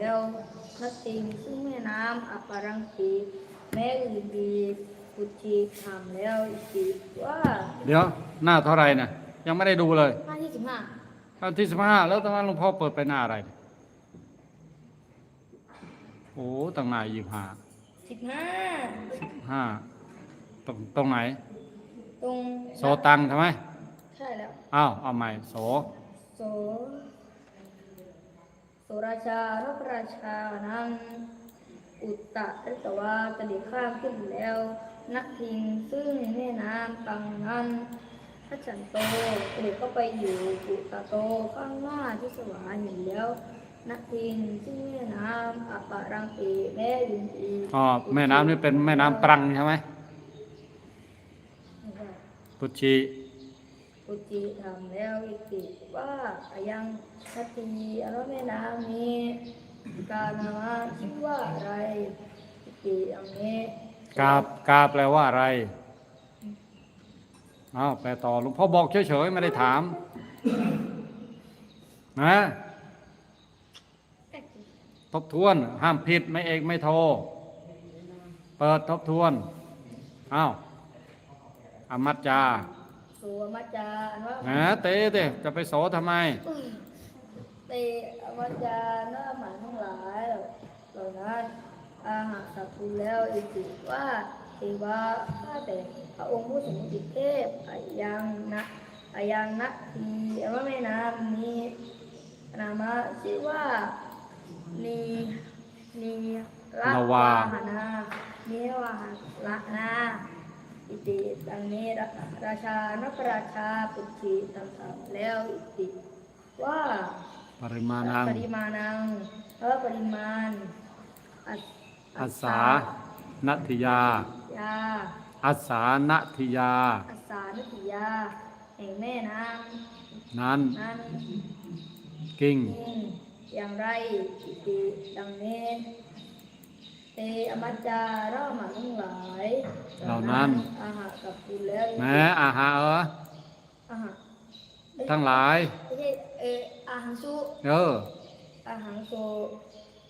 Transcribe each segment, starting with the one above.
แล้วนักติงซึ่งแม่น้ำอปารังกีแม่อื่นดีกุจิถามแล้วอีกทีว่าเดี๋ยวหน้าเท่าไหรนะยังไม่ได้ดูเลยหน้าที่สิบห้าหน้าที่สิบห้าแล้วทำไมหลวงพ่อเปิดไปหน้าอะไรเนี่ยโอ้ตั้งหน้ายี่ห้าสิบห้าห้าตรงตรงไหน ตรงโซตังใช่ไหมใช่แล้วอ้าวเอาใหม่โสโสโสราชารับราชานังอุตตะฤตวาตะลิข้ามขึ้นแล้ว นักทิงซึ่งแม่น้ำตังนั้นพระจันโตเสด็จเข้าไปอยู่อุตตะโตข้างหน้าที่สวรรค์เห็นแล้ว นักทิงซึ่งแม่น้ำอปารังกีแม่ยินดีอ๋อแม่น้ำนี่เป็นแม่น้ำตรังใช่ไหมปุจิ ปุจิทำแล้วอิติว่าอายังทัตตีอรแม่น้ำนี้การนามาชื่อว่าอะไรอิติอังนี้กาบกาแปลว่าอะไรอ้าวแปลต่อหลวงพ่อบอกเฉยๆไม่ได้ถาม นะทบทวน ห้ามผิดไม่เอกไม่โทร เปิดทบทวน อ้าวอมัจจา สัวมัจจาอันว่าแหมเตะเตะจะไปโสทำไม เตอมัจจาหน้าหมาทั้งหลายเหล่านั้นอาหารสัพพุแล้วอิติว่าเทวาข้าแต่พระองค์ผู้สูงสิทธิเทพอายังนะอายังนะทีอว่าแม่น้ำนี้นามะชื่อว่านีนีละนาวาหนานิวาละนา อิติดังนี้ราราชานพราชาปุจิต่างๆแล้วอิติว่าปริมาณังปริมาณังเพราะปริมาณอัสอัสสานัตถิยายาอัสสานัตถิยาอัสสานุติยาแห่งแม่น้นั้นำนั้นกิ่งยิ่งอย่างไรอิติดังนี้ เตอมัจจาเราหมาทั้งหลายเหล่านั้น อาหารกับคุณแล้วแม้อาหาเอออาหารทั้งหลาย ไม่ใช่เอออาหารสุเออ อาหารโซ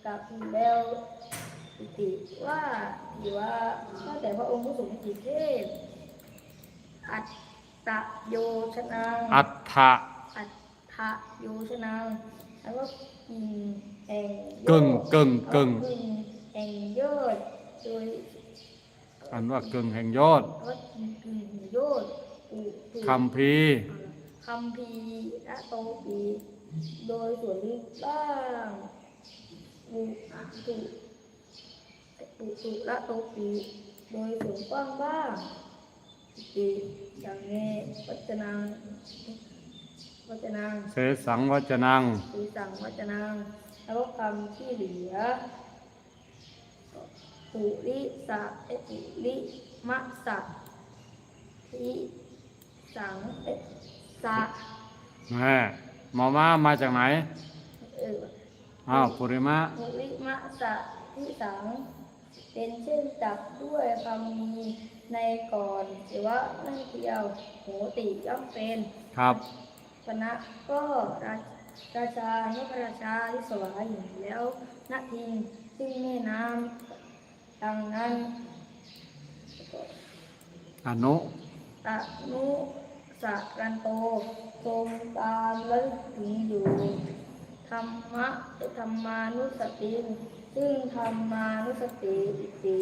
กับคุณแล้วอิติว่าที่ว่าข้าแต่พระองค์ผู้สูงสิทธิเทพอัตตะโยชนังอัฏฐะอัตถะโยชนังแล้วก็กินแห่งโยกึ่งกึ่งกึ่ง กึ่งแห่งยอดโดยอันว่ากึ่งแห่งยอดแล้วก็กินกึ่งแห่งยอดอุตุคำพีร์คำพีร์และโตปีโดยส่วนลึกบ้างอุตุอุตุและโตปีโดยส่วนกว้างบ้างอีกอย่างนี้วัจนังวัจนังเสสังวจนังสีสั่งวัจนังแล้วก็คำที่เหลือ ปุริสะเอปุริมะสะทิสังเอสะแม่หมอมามาจากไหนเอออ้าวปุริมะปุริมะสะทิสัง เป็นเช่นจับด้วยคำมีในก่อนหรือว่านั่นเดียวโหติย่อมเป็นครับคณะก็ราราชานุพระราชาที่สวายอยู่แล้วนาทิงซึ่งแม่น้ำ ดังนั้นอนุตะนุสะรันโตทรงตามและถึงอยู่ธรรมะธรรมานุสติซึ่งธรรมานุสติอิติ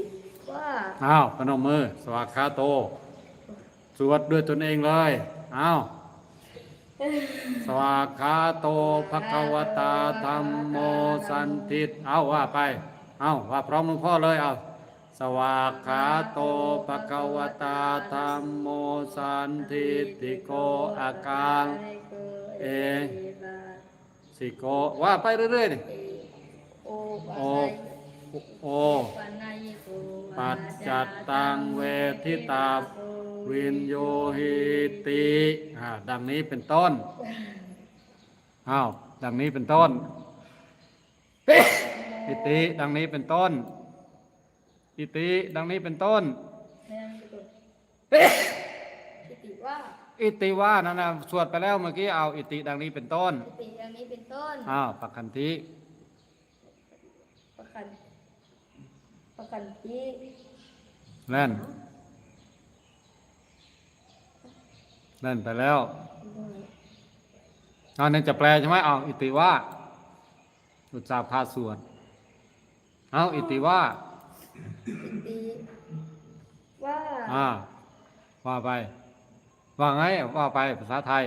ว่าอ้าวพนมมือ สวากขาโต สวดด้วยตนเองเลยอ้าวสวากขาโตภควตาธรรมโมสันติตเอาว่าไป เอาว่าพร้อมหลวงพ่อเลยเอาสวากขาโตภควตาธรรมโมสันติติโกอาการเอสิโกว่าไปเรื่อยๆดิโอโอโอปัจจัตตังเวทิตาวินโยหิติดังนี้เป็นต้นอ้าวดังนี้เป็นต้น อิติดังนี้เป็นต้น อิติดังนี้เป็นต้นแม่นไปก่อนอิติว่าอิติว่านั่นนะสวดไปแล้วเมื่อกี้เอาอิติดังนี้เป็นต้นอิติอย่างนี้เป็นต้นอ้าวปักคันธินกันประกันที่แล่นแล่นไปแล้วอันนี้จะแปลใช่ไหมเอาอิติว่าอุตสาห์พาสวด เอาอิติว่าตีว่าอ่า ว่าไป ว่าไง ว่าไปภาษาไทย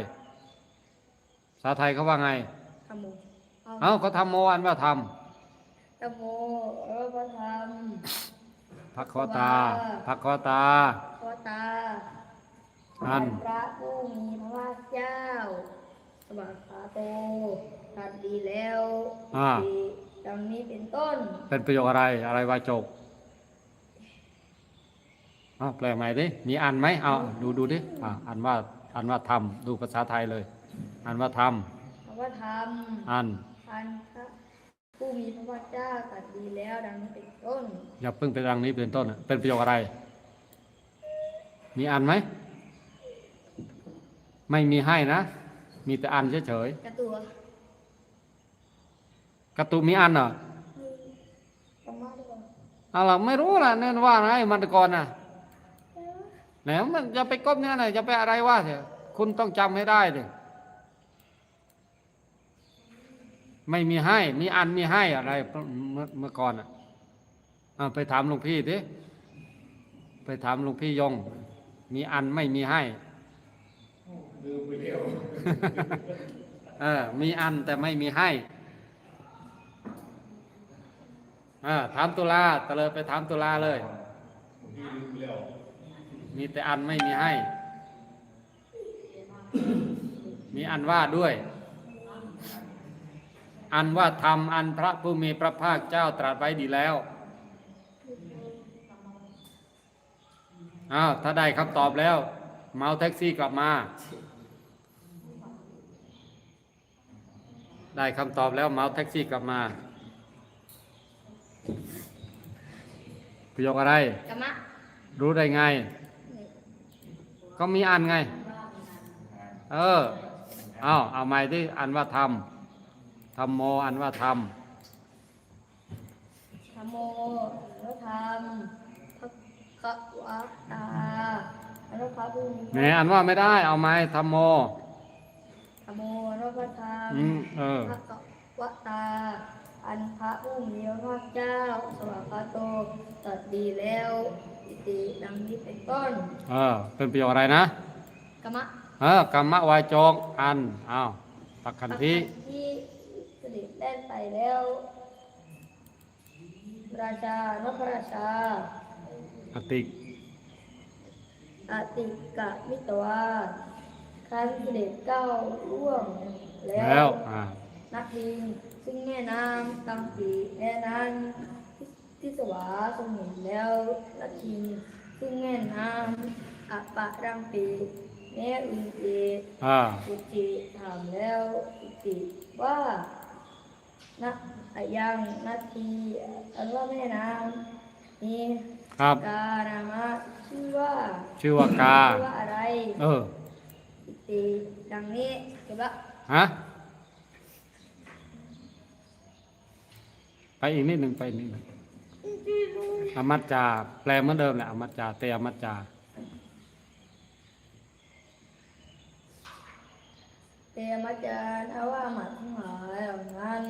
ภาษาไทยเขาว่าไงธรรมโมเอ้าเขาทำโมอันว่าทธรรมโมแล้วก็ธรรมำพักขวตาพักขวตาขอตาอันพระผู้มีพระภาคเจ้าสวัสดิ์โตตัดดีแล้วอ่า ดีดังนี้เป็นต้น เป็นประโยคอะไรอะไรวาจกเอาแปลใหม่ดิมีอันไหมเอาดูดูดิอ่าอันว่าอันว่าทำดูภาษาไทยเลยอันว่าทคำว่าธรรมำอันอันพระผู้มีพระภาคเจ้าตรัดดีแล้วดังนี้เป็นต้น อย่าเพิ่งไปรังนี้เป็นต้นน่ะเป็นประโยคอะไร มีอันไหม ไม่มีให้นะ มีแต่อันเฉยกระตัวๆ กระตุกมีอันเหรอธรรมะด้วยก่อนเอาล่ะไม่รู้ล่ะเนี่ยว่าไงมันก่อนน่ะไหนมันจะไปก้มเนี่ยไหนจะไปอะไรว่าเถอะคุณต้องจำให้ได้เลยไม่มีให้ มีอันมีให้อะไรเมื่อเมื่อก่อนอะเอาไปถามหลวงพี่ดิไปถามหลวงพี่ยง มีอันไม่มีให้เออ มีอันแต่ไม่มีให้เออถามตุลาตะเลยไปถามตุลาเลย มีแต่อันไม่มีให้ มีอันว่าด้วย อันว่าทำอันพระผู้มีพระภาคเจ้าตรัสไว้ดีแล้วอ้าวถ้าได้คำตอบแล้ว เมาแท็กซี่กลับมา ได้คำตอบแล้วเมาแท็กซี่กลับมา ประโยคอะไร กรรมะรู้ได้ไง ก็มีอันไง เออ เอาเอาใหม่ที่อันว่าทำทำโมอันว่าทธรรมโมแล้วธรรมพระกวะตาแล้วพระผู้มีำแหมอันว่าไม่ได้เอาไหมทำโมธรรมโมแล้วพระธรรมอืมเออพระกวะตา อันพระผู้มีพระภาคเจ้า สวัสดิ์โตตรัสดีแล้วอิติดังนี้เป็นต้นเออเป็นประโยคอะไรนะกรรมะเออกรรมวายจกอันอ้าวปักขันธิที่เสด็จแล่นไปแล้ว ราชานพราชา อติกอติกะมิตวาครั้นเสด็จเก้าวล่วงแล้แล้ววอ่านักลิง ซึ่งแม่น้ำตังปีแม่นั้นที่สวาทรงเห็นแล้วนักลิงซึ่งแม่น้ำอะปะรังปีแม่อุนเออ่าอุติถามแล้วอุติว่านะอะยังนาทีอันว่าแม่น้ำนี้ครับการามะชื่อว่าชื่อว่ากาชื่อว่าอะไร เอออุติดังนี้เห็นปะฮะ ไปอีกนิดหนึ่งไปอีกนิดหนึ่งอมัจจา แปลเหมือนเดิมแหละอมัจจาเตอมัจจาเตมัจจานอาว่าหมาทั้งหลายเหล่านั้น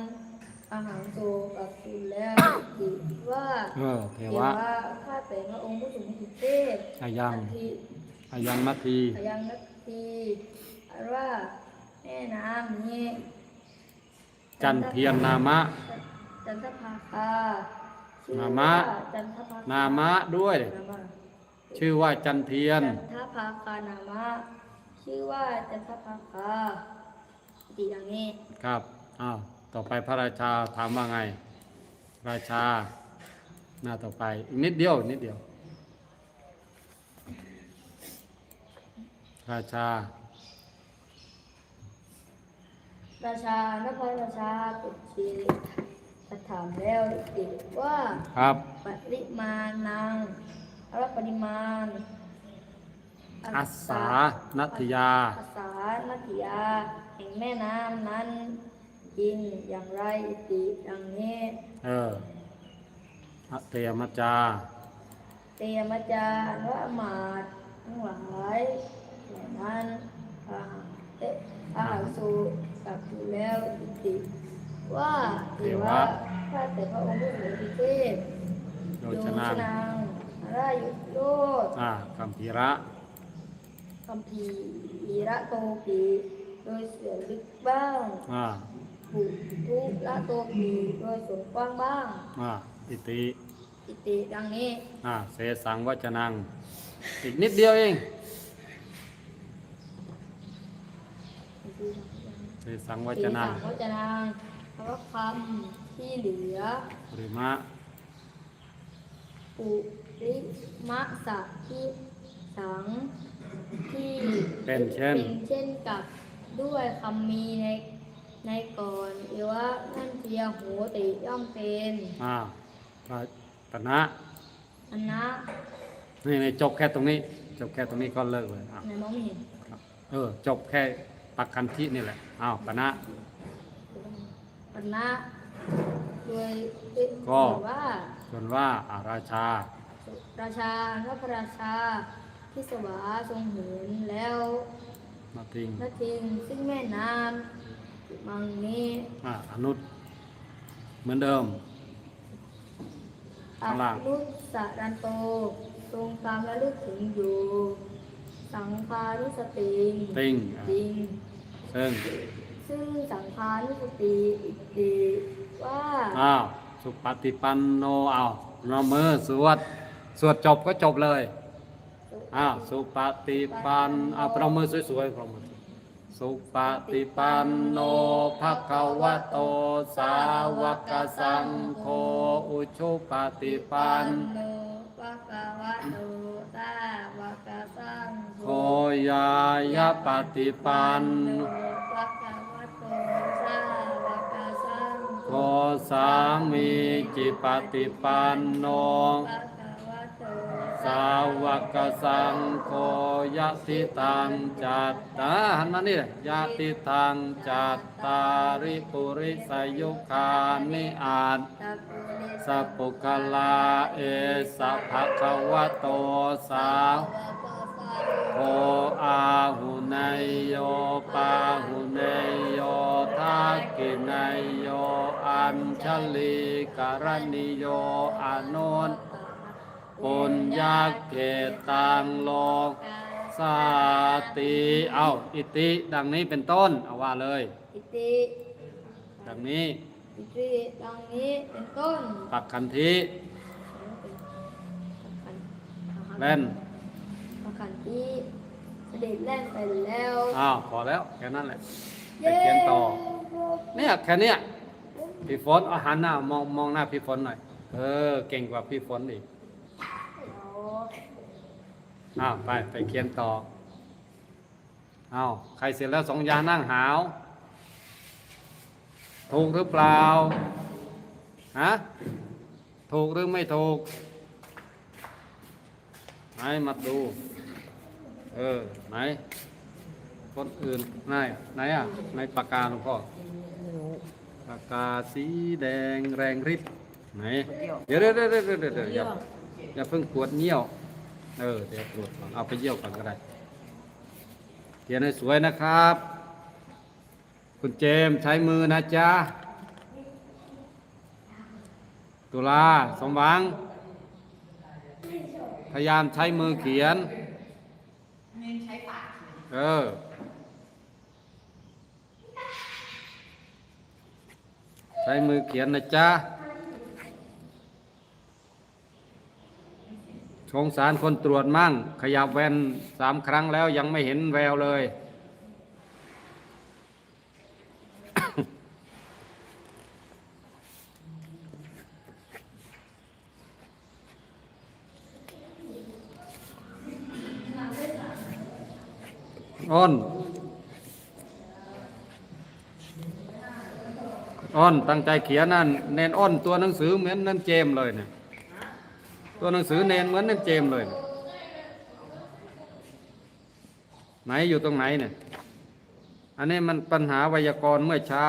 อาหารโซกับคุณแล้วอุติว่าเออเทเทวะวะข้าแต่พระองค์ผู้สูงสุดเทพอายังนาทีอายังมัททีอายังนาทีอันว่าแม่น้ำนี้จันเทียนนามะ จันทภาคาชื่อนามะว่าจันทภาคานามะด้วยนามะชื่อว่าจันเทียน จันทภาคานามะ ชื่อว่าจันทภาคาดีอย่างนี้ครับอ้าวต่อไปพระราชาถามว่าไง ราชา หน้าต่อไป อีกนิดเดียวอีกนิดเดียว ราชา ราชานพราชาปุ ชีถามแล้วอีกว่าครับ ปริมาณนางรับปริมาณอัสสานัทยาอัสสานัตยาแห่งแม่น้ำนั้นกินอย่างไรอิติดังนี้ เอออเตยมัจจาเตยมัจจาพระอมาตย์ทั้งหลายเหล่านั้นอาหารเอ๊ะอาหารสูกับอยู่แล้วอิติ ว่าเทวะข้าแต่พระองค์ผู้เสด็จพิเทศโดยชนะนางรายุโรธอ่ากัมพีระคัมภีระโตปีโดยเสือลึกบ้างอ่าบุทุละโตปีโดยส่วนกว้างบ้างอ่าอิติอิติดังนี้อ่าเสสังวัจนัง อีกนิดเดียวเองเสสังวัจนังสีสังวจนัง พระคำที่เหลือหรือมะปุริมะสะที่สังที่เป็นเช่น เป็นเช่นกับด้วยคำมีในในก่อนเอวะนั่นเทียโหติย่อมเป็นอ่าปะปะนะ อันนะนี่ในจบแค่ตรงนี้ จบแค่ตรงนี้ก็เลิกเลยอะในมองไม่เห็น เออ จบแค่ปักกันที่นี่แหละ อ้าวปะนะ อันนะโดยก็ถือว่าส่วนว่าอาราชา ราชาพระพระราชาที่สวาทรงเหินแล้วมาติงนาทิงซึ่งแม่น้ำมังนี้อ่าอนุตเหมือนเดิมอัข้างล่างรุสารันโต ทรงตามระลึกถึงอยู่ สังคารุสติงติงอะจริงซึ่ง ซึ่งสังคารุสติอิติว่าอ้าวสุปฏิปันโนเอานอมือสวด สวดจบก็จบเลยอ้าวสุปฏิปันเอาประมือสวยๆประมือสุปฏิปันโนภะคะวะโตสาวกสังโฆอุชุปฏิปันโนปะกะวะโตตาวะกะสังโฆยายะปฏิปันโนปะกะ โฆสามีจิปฏิปันโนปะกะวะโตสาวกสังโฆยะติตังจัตตาหันมานี่เลยยะติตังจัตตาริปุริสยุคานิอาตตะปุริสัพพุกลาเอสัพพะคะวะโตสาววะกะสัง โฆอาหุเนยโยปาหุเนยโยทักกิเนยโยอัญชลีกรณิโยอานนท์ปุญญาเกตังโลกสาติเอาอิติดังนี้เป็นต้นเอาว่าเลย อิติดังนี้อิติดังนี้เป็นต้นปักคันธิเล่น ประคันที่เสด็จแล่นไปแล้วอ้าวพอแล้วแค่นั้นแหละไปเขียนต่อ เนี่ยแค่เนี้ยพี่ฝนเอาหันหน้ามองมองหน้าพี่ฝนหน่อย เออ เก่งกว่าพี่ฝนอีกอ้าวไปไปเขียนต่ออ้าวใครเสร็จแล้วสองยานั่งหาว ถูกหรือเปล่าฮะถูกหรือไม่ถูกไหนมาดู เออ ไหน คนอื่นไหนไหนอะไหนปากกาหลวงพ่อปากกาสีแดงแรงฤทธิ์ไหนเดี๋ยวเดี๋ยวเดี๋ยวเดี๋ยวเดี๋ยวเดี๋ยวอย่าอย่าเพิ่งปวดเยี่ยว เออ เดี๋ยวตรวจก่อนเอาไปเยี่ยวก่อนก็ได้เขียนให้สวยนะครับ คุณเจมส์ใช้มือนะจ๊ะ ตุลาสมหวัง พยายามใช้มือเขียน เออ ใช้มือเขียนนะจ๊ะสงสารคนตรวจมั่ง ขยับแว่นสามครั้งแล้วยังไม่เห็นแววเลย อ้นอ้นตั้งใจเขียนนั่นเนนอ้นตัวหนังสือเหมือนนั่นเจมเลยเนี่ยตัวหนังสือเนนเหมือนนั่นเจมเลย ไหนอยู่ตรงไหนเนี่ย อันนี้มันปัญหาไวยากรณ์เมื่อเช้า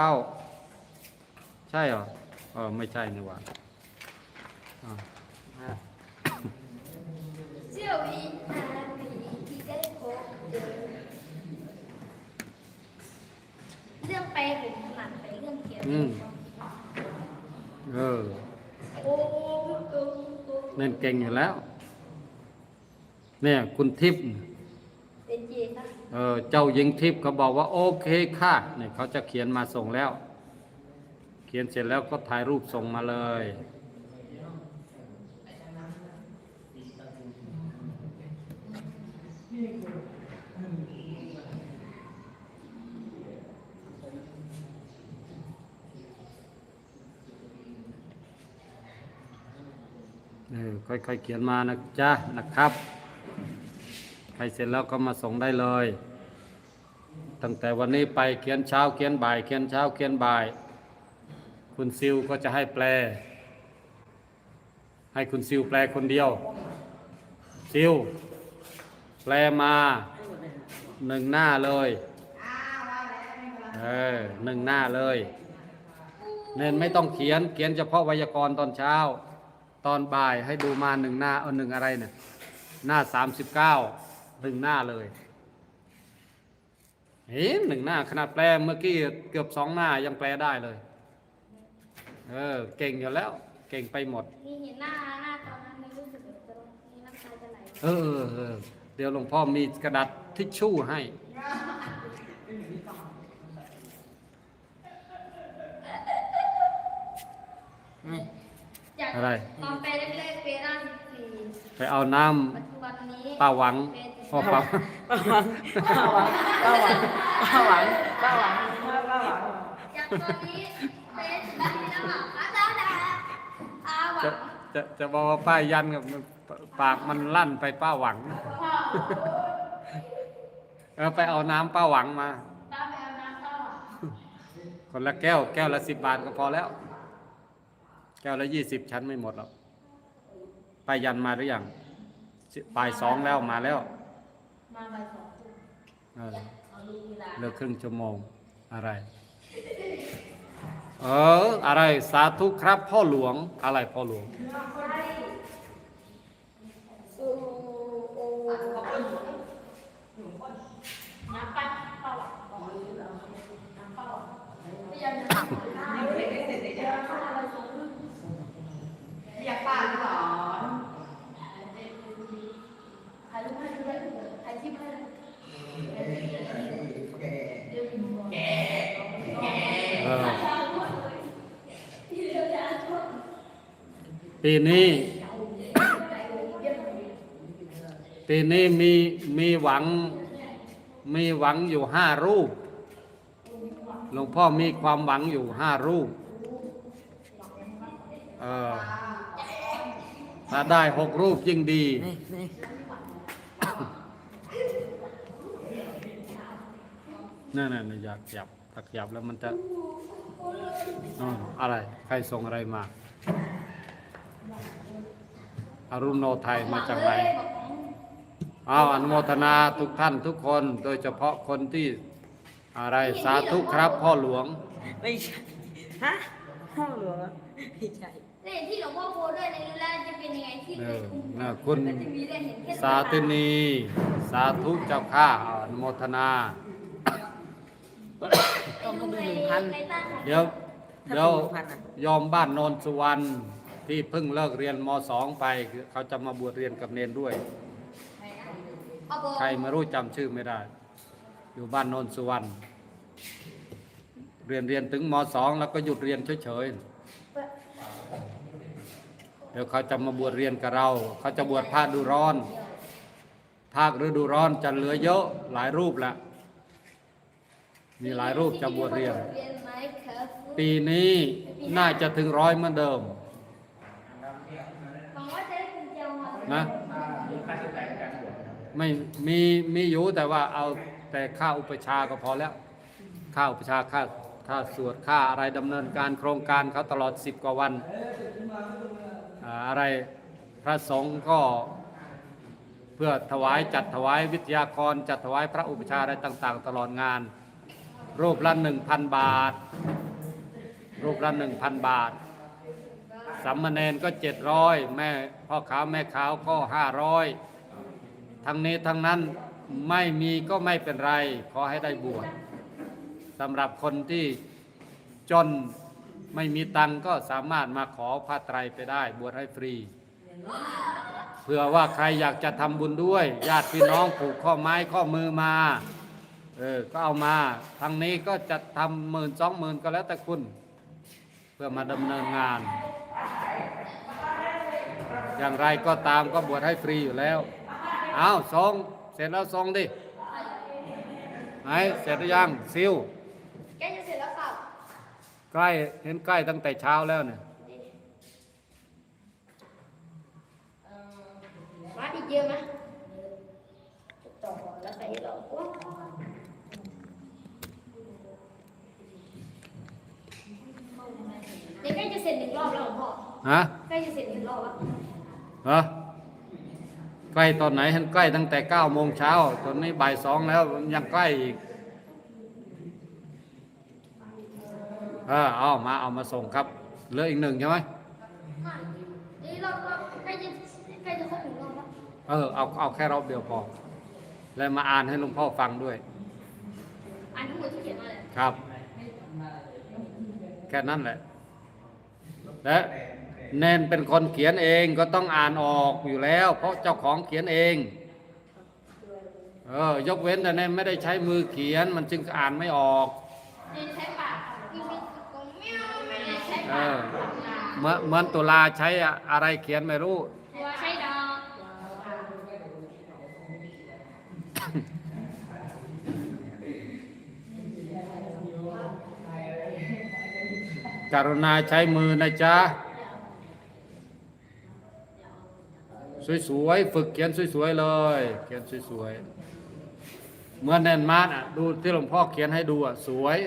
ใช่หรอเออไม่ใช่นี่หว่าอ่าเสี่ยววินาทีที่ได้พบเจอเรื่อง ไปผมถนัดไปเรื่องเขียนอืม เออโอ้โหโอ้โหเล่นเก่งอยู่แล้ว เนี่ย คุณทิพย์ เป็นเจนะเออเจ้าหญิงทิพย์เขาบอกว่าโอเคค่ะเนี่ยเขาจะเขียนมาส่งแล้ว เขียนเสร็จแล้วก็ถ่ายรูปส่งมาเลย อค่อยๆเขียนมานะจ๊ะนะครับ ใครเสร็จแล้วก็มาส่งได้เลย ตั้งแต่วันนี้ไปเขียนเช้าเขียนบ่าย เขียนเช้าเขียนบ่าย คุณซิวก็จะให้แปล ให้คุณซิวแปลคนเดียว ซิวแปลมาหนึ่งหน้าเลยเออหนึ่งหน้าเลย เน้นไม่ต้องเขียนเขียนเฉพาะไวยากรณ์ตอนเช้า ตอนบ่ายให้ดูมาหนึ่งหน้าเออหนึ่งอะไรเนี่ยหน้าสามสิบเก้าหนึ่งหน้าเลยเห็นหนึ่งหน้าขนาดแปลเมื่อกี้เกือบสองหน้ายังแปลได้เลย เออ เก่งอยู่แล้ว เก่งไปหมดนี่เห็นหน้าหน้าตอนนั้นไม่รู้สึกแบบจะมีน้ำตาจะไหลเออเออเออเดี๋ยวหลวงพ่อมีกระดาษทิชชู่ให้ จากอะไร ตอนไปแรกๆเปร่าสิบสี่ไปเอาน้ปัจจุบันนี้ำป้าหวังเป็นพ่อป้าป้าหวังป้าหวังป้าหวังป้าหวังป้าหวังป้าหวังจากตอนนี้เป็นสิบสี่แล้วค่ะอาจารย์อาหวัจะงจะจะบอกว่าป้ายันกับปากมันลั่นไปป้าหวังเออไปเอาน้ำป้าหวังมา ตามแมวน้ำเข้าหวังคนละแก้วแก้วละสิบบาทก็พอแล้ว แก้วละยี่สิบชั้นไม่หมดหรอกไปยันมาหรือยังสิบ่ายสองแล้วมาแล้ว มาบ่ายสองเออเอาลูกเวลาเหลือครึ่งชั่วโมงอะไร เออ อะไรสาธุครับพ่อหลวงอะไรพ่อหลวง สูโอน้ำปั้นเข้าหวังน้ำเข้าหวังไม่ยังน้ำ อยากป้าสอน ถ่ายรูปให้ด้วยถ่ายคลิปให้ด้วย เออ ปีนี้ ปีนี้มีมีหวัง มีหวังอยู่ห้ารูป หลวงพ่อมีความหวังอยู่ห้ารูป เออถ้าได้หกรูปยิ่งดีนี่นี่นั่นน่ะอยากหยับตักหยับแล้วมันจะออะไร ใครส่งอะไรมา อรุณโนไทยมาจากไหนอ้าวอนุโมทนาทุกท่านทุกคนโดยเฉพาะคนที่อะไรสาธุครับพ่อหลวง ไม่ใช่ ฮะห้องหลวงไม่ใช่ได้เห็นที่หลวงพ่อโพสต์ด้วยในรูปแรกจะเป็นยังไงที่เอเป็นออุ้มน่ะคุณก็จะมีได้เห็นแค่สาธุนี สาธุเจ้าข้าอนุโมทนา ต้องมาดูหนึ่งพันในตั้งเดี๋ยวถ้าเดี๋ยวเป็นพันอะยอมบ้านโนนสุวรรณ ที่เพิ่งเลิกเรียนมสองไปคือเขาจะมาบวชเรียนกับเนนด้วย ใครไม่รู้จำชื่อไม่ได้ อยู่บ้านโนนสุวรรณเรียนเรียนถึงมสองแล้วก็หยุดเรียนเฉยๆเดี๋ยวเขาจะมาบวชเรียนกับเรา เขาจะบวชภาคดูร้อน ภาคฤดูร้อนจะเหลือเยอะหลายรูปละมีหลายรูปจะบวชเรียน ปีนี้น่าจะถึงร้อยเหมือนเดิม หวังว่าจะได้คุณเจียวมา นะไม่มีมีอยู่แต่ว่าเอาแต่ค่าอุปชาก็พอแล้ว ค่าอุปชาค่าค่าสวดค่าอะไรดำเนินการโครงการเขาตลอดสิบกว่าวันอะไรพระสงฆ์ก็เพื่อถวายจัดถวายวิทยากร จัดถวายพระอุปชาอะไรต่าง ๆ ตลอดงาน รูปละหนึ่งพันบาท รูปละหนึ่งพันบาทสามเณรก็เจ็ดร้อยแม่ พ่อขาวแม่ขาวก็ห้าร้อยทั้งนี้ทั้งนั้นไม่มีก็ไม่เป็นไร ขอให้ได้บวชสำหรับคนที่จนไม่มีตังก็สามารถมาขอผ้าไตรไปได้บวชให้ฟรีเผื่อว่าใครอยากจะทำบุญด้วย ญาติพี่น้องผูกข้อไม้ข้อมือมาเออก็เอามาทางนี้ก็จะทำหมื่นสองหมื่นก็แล้วแต่คุณ เพื่อมาดำเนินงาน อย่างไรก็ตามก็บวชให้ฟรีอยู่แล้ว เอาส่งเสร็จแล้วส่งดิไหนเสร็จหรือยังซิวแกจะเสร็จแล้วครับใกล้เห็นใกล้ตั้งแต่เช้าแล้วเนี่ยมาอีกเยอะไหมต่อแล้วใส่ต่อว้าวเดี๋ยวใกล้จะเสร็จหนึ่งรอบแล้วหลวงพ่อฮะใกล้จะเสร็จหนึ่งรอบแล้ว เหรอใกล้ตอนไหนเห็นใกล้ตั้งแต่เก้าโมงเช้าตอนนี้บ่ายสองแล้วยังใกล้อีกเออเอามาเอามาส่งครับเหลืออีกหนึ่งใช่ไหมนี่รอบรอบใกล้จะใกล้จะครบหนึ่งรอบแล้วเออเอาเอาแค่รอบเดียวพอ แล้วมาอ่านให้หลวงพ่อฟังด้วยอ่านทั้งหมดที่เขียนมาเลยครับ แค่นั้นแหละและ เนนเป็นคนเขียนเองก็ต้องอ่านออกอยู่แล้ว เพราะเจ้าของเขียนเองเออยกเว้นแต่เนนไม่ได้ใช้มือเขียนมันจึงอ่านไม่ออกนี่ใช้ปากพี่มีกงแมวไม่ได้ใช้เอปากอเหมือนเหมือนตุลาใช้อะไรเขียนไม่รู้ตัวใช้ดอกกรุณาใช้มือนะจ๊ะ สวยๆ ฝึกเขียนสวยๆเลย เขียนสวยๆ เมื่อนแนนมาร์อะ ดูที่หลวงพ่อเขียนให้ดูอะ สวย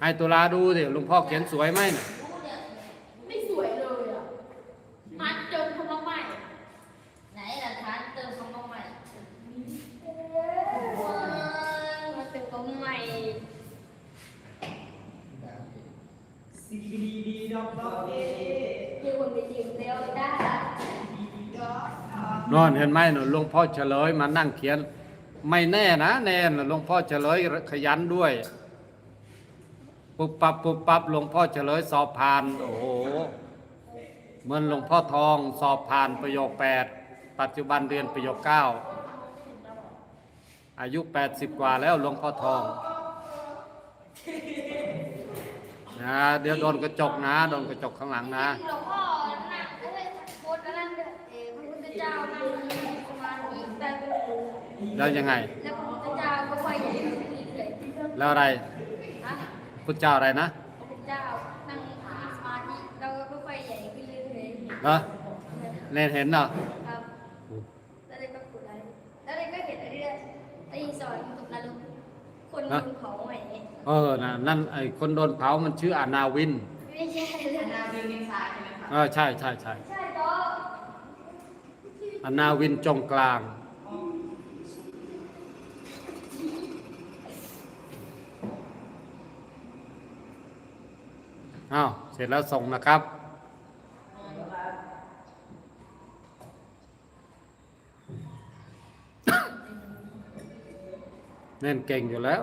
ให้ตุลาดูสิหลวงพ่อเขียนสวยไหมน่ะ ไม่สวยเลยอะมัดเติมคำว่าใหม่ ไหนหลักฐานเติมคำว่าใหม่ มาเติมคำว่าใหม่ ซีดีดีดอกดอกเอ เยี่ยมไปจริงเดียวได้ นอนเห็นไหมหนูหลวงพ่อเฉลยมานั่งเขียน ไม่แน่นะแน่นะหลวงพ่อเฉลยขยันด้วยปุบปับปุบปับหลวงพ่อเฉลยสอบผ่านโอ้โหเหมือนหลวงพ่อทองสอบผ่านประโยคแปดปัจจุบันเรียนประโยคเก้าอายุแปดสิบกว่าแล้วหลวงพ่อทองนะเดี๋ยวโดนกระจกนะ โดนกระจกข้างหลังนะ เจ้านั่งสมาธิแต่เป็นแล้วยังไง แล้วพระพุทธเจ้าก็ค่อยใหญ่ขึ้นเรื่อยแล้วอะไรๆนะพุทธเจ้าอะไรนะพระพุทธเจ้านั่งสมาธิแล้วก็ค่อยใหญ่ขึ้นเรื่อยเหรอเนนเห็นเหรอๆครับแล้วเด็กก็ขุดอะไรแล้วเด็กก็เห็นอะไรเรื่อยๆได้ยินสอนตกนรกคนโดนเผาใหม่เออนะนั่นไอ้คนโดนเผามันชื่ออานาวินไม่ใช่เรื่องนานั้นเรียนนิสาใช่ไหมคะเออใช่ใช่ใช่ใช่ก็ อนาวินจงกลาง อ้าว เสร็จแล้วส่งนะครับ เน่นเก่งอยู่แล้ว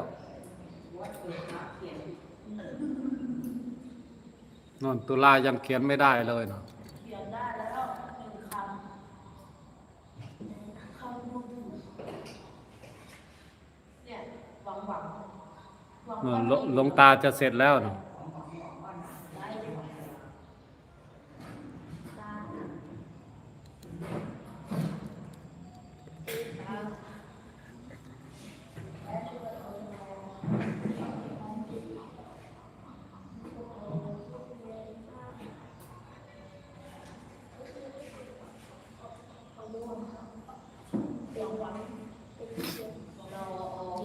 นนตุลายังเขียนไม่ได้เลยเนาะ เนี่ยหวังหวัง นู่น หลวหลงตาจะเสร็จแล้วเนาะ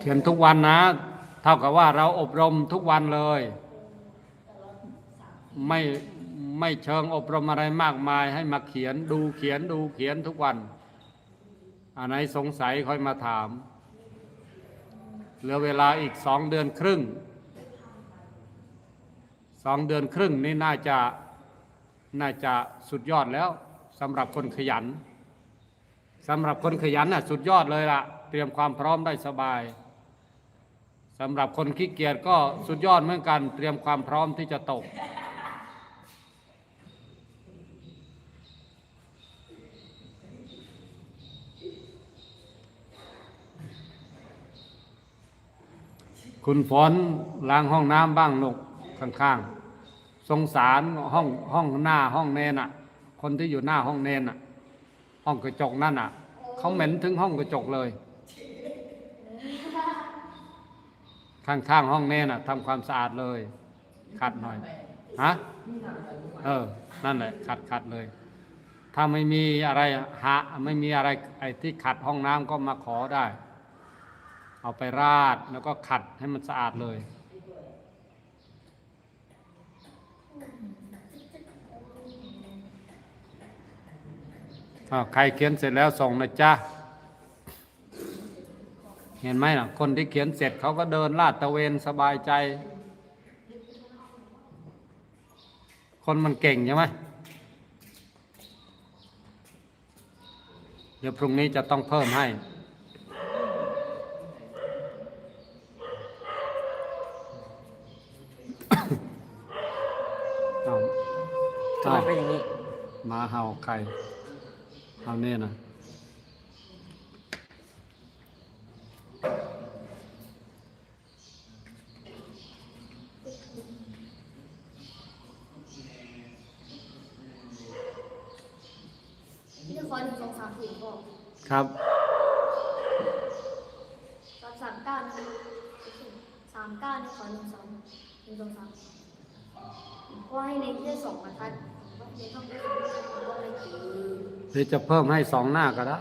เขียนทุกวันนะ เท่ากับว่าเราอบรมทุกวันเลย ไม่ไม่เชิงอบรมอะไรมากมาย ให้มาเขียนดูเขียนดูเขียนทุกวันอันไหนสงสัยค่อยมาถาม เหลือเวลาอีกสองเดือนครึ่งสองเดือนครึ่งนี่น่าจะน่าจะสุดยอดแล้วสำหรับคนขยันสำหรับคนขยันน่ะสุดยอดเลยล่ะ เตรียมความพร้อมได้สบาย สำหรับคนขี้เกียจก็สุดยอดเหมือนกันเตรียมความพร้อมที่จะตก คุณฝนล้างห้องน้ำบ้างลูกข้างๆ สงสารห้องห้องหน้าห้องเนนอะ คนที่อยู่หน้าห้องเนนอะ ห้องกระจกนั่นอะ เขาเหม็นถึงห้องกระจกเลย ข้างๆห้องเนนอะทำความสะอาดเลย ขัดหน่อยฮะเออ นั่นแหละ ขัดขัดเลย ถ้าไม่มีอะไรหาไม่มีอะไรไอ้ที่ขัดห้องน้ำก็มาขอได้ เอาไปราดแล้วก็ขัดให้มันสะอาดเลยอ้าใครเขียนเสร็จแล้วส่งนะจ๊ะ เห็นไหมล่ะ คนที่เขียนเสร็จเขาก็เดินลาดตระเวนสบายใจ คนมันเก่งใช่ไหมเดี๋ยวพรุ่งนี้จะต้องเพิ่มให้เอาทำไมเป็นอย่างนี้หมาเห่าใครเอาเนี่ยนะ นี่ขอหนึ่งสองสามสี่บอก ครับ สามสามเก้านะสามเก้านี่ขอหนึ่งสองหนึ่งสองสามก็ให้เน้นแค่สองบ รือจะเพิ่มให้สองหน้าก็ได้